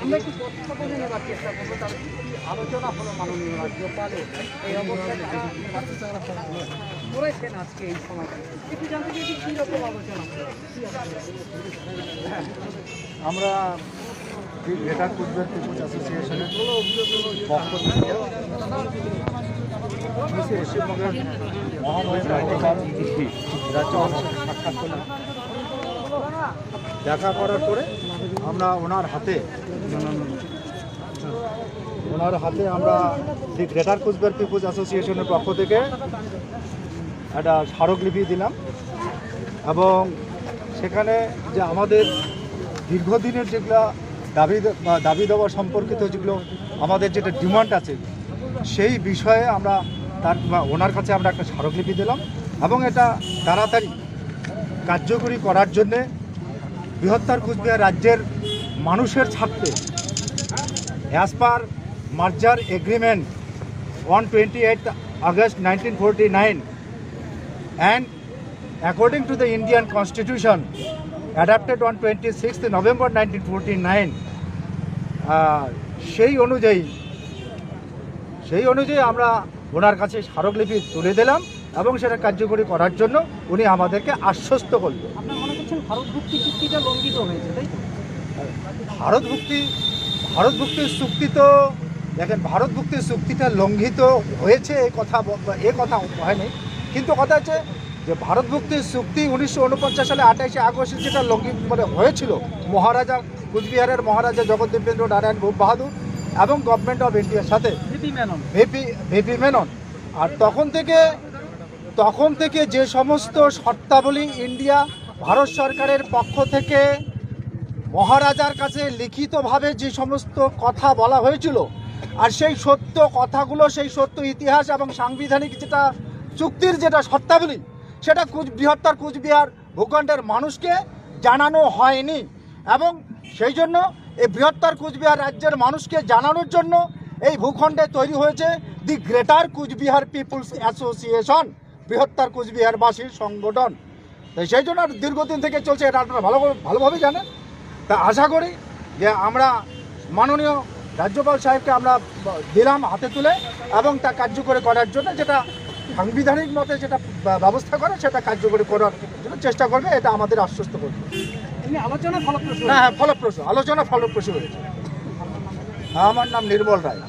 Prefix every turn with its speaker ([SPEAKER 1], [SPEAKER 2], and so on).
[SPEAKER 1] আমরা একটু তথ্যপূর্ণ নেওয়ার চেষ্টা করব তার কি আলোচনা হলো মাননীয় রাজ্যপাল এই অবস্থায় তারা করেছেন আজকে এই সময়টা একটু জানতে চাইছি কীরকম আলোচনা হলো?
[SPEAKER 2] আমরা গ্রেটার কুচবিহার পিপুলস অ্যাসোসিয়েশনের পক্ষ থেকে সাক্ষাৎ করলাম দেখা করার পরে আমরা ওনার হাতে ওনার হাতে আমরা দি গ্রেটার কুচবিহার পিপুলস অ্যাসোসিয়েশনের পক্ষ থেকে একটা স্মারকলিপি দিলাম। এবং সেখানে যে আমাদের দীর্ঘদিনের যেগুলো দাবি দাবি দেওয়া সম্পর্কিত যেগুলো আমাদের যেটা ডিমান্ড আছে, সেই বিষয়ে আমরা তার ওনার কাছে আমরা একটা স্মারকলিপি দিলাম এবং এটা তাড়াতাড়ি কার্যকরী করার জন্যে বৃহত্তর কুচবিহার রাজ্যের মানুষের স্বার্থে as per merger agreement on twenty eight August nineteen forty nine and according to the Indian the Indian constitution twenty on 26th November 1949 ah, সেই অনুযায়ী সেই অনুযায়ী আমরা ওনার কাছে স্মারকলিপি তুলে দিলাম এবং সেটা কার্যকরী করার জন্য উনি আমাদেরকে আশ্বস্ত করলেন।
[SPEAKER 1] মনে ভারত ভুক্তি চুক্তিটা লঙ্ঘিত হয়েছে তাই তো?
[SPEAKER 2] ভারত মুক্তির চুক্তি তো দেখেন ভারত মুক্তির চুক্তিটা লঙ্ঘিত হয়েছে এই কথা এ কথা হয়নি। কিন্তু কথা হচ্ছে যে ভারত মুক্তির চুক্তি উনিশশো উনপঞ্চাশ সালে আঠাইশে আগস্ট যেটা লঙ্ঘিত মানে হয়েছিল মহারাজা কুচবিহারের মহারাজা জগদ্দীপেন্দ্র নারায়ণ ভূপ বাহাদুর এবং গভর্নমেন্ট অফ ইন্ডিয়ার সাথে
[SPEAKER 1] ভিপি
[SPEAKER 2] ভিপি মেনন। আর তখন থেকে তখন থেকে যে সমস্ত শর্তাবলী ইন্ডিয়া ভারত সরকারের পক্ষ থেকে মহারাজার কাছে লিখিতভাবে যে সমস্ত কথা বলা হয়েছিল আর সেই সত্য কথাগুলো সেই সত্য ইতিহাস এবং সাংবিধানিক যেটা চুক্তির যেটা শর্তাবলী সেটা কুচ বৃহত্তর কুচবিহার ভূখণ্ডের মানুষকে জানানো হয়নি। এবং সেই জন্য এই বৃহত্তর কুচবিহার রাজ্যের মানুষকে জানানোর জন্য এই ভূখণ্ডে তৈরি হয়েছে the greater Cooch Behar people's association, বৃহত্তর কুচবিহারবাসীর সংগঠন। তো সেই জন্য দীর্ঘদিন থেকে চলছে, এটা আপনারা ভালো ভালোভাবে জানেন। তা আশা করি যে আমরা মাননীয় রাজ্যপাল সাহেবকে আমরা দিলাম হাতে তুলে এবং তা কার্যকরী করার জন্য যেটা সাংবিধানিক মতে যেটা ব্যবস্থা করে সেটা কার্যকরী করার জন্য চেষ্টা করবে এটা আমাদের আশ্বস্ত করবে।
[SPEAKER 1] এমনি আলোচনা ফলপ্রসূ
[SPEAKER 2] হ্যাঁ হ্যাঁ ফলপ্রসূ আলোচনা ফলপ্রসূ হয়েছে। আমার নাম নির্মল রায়।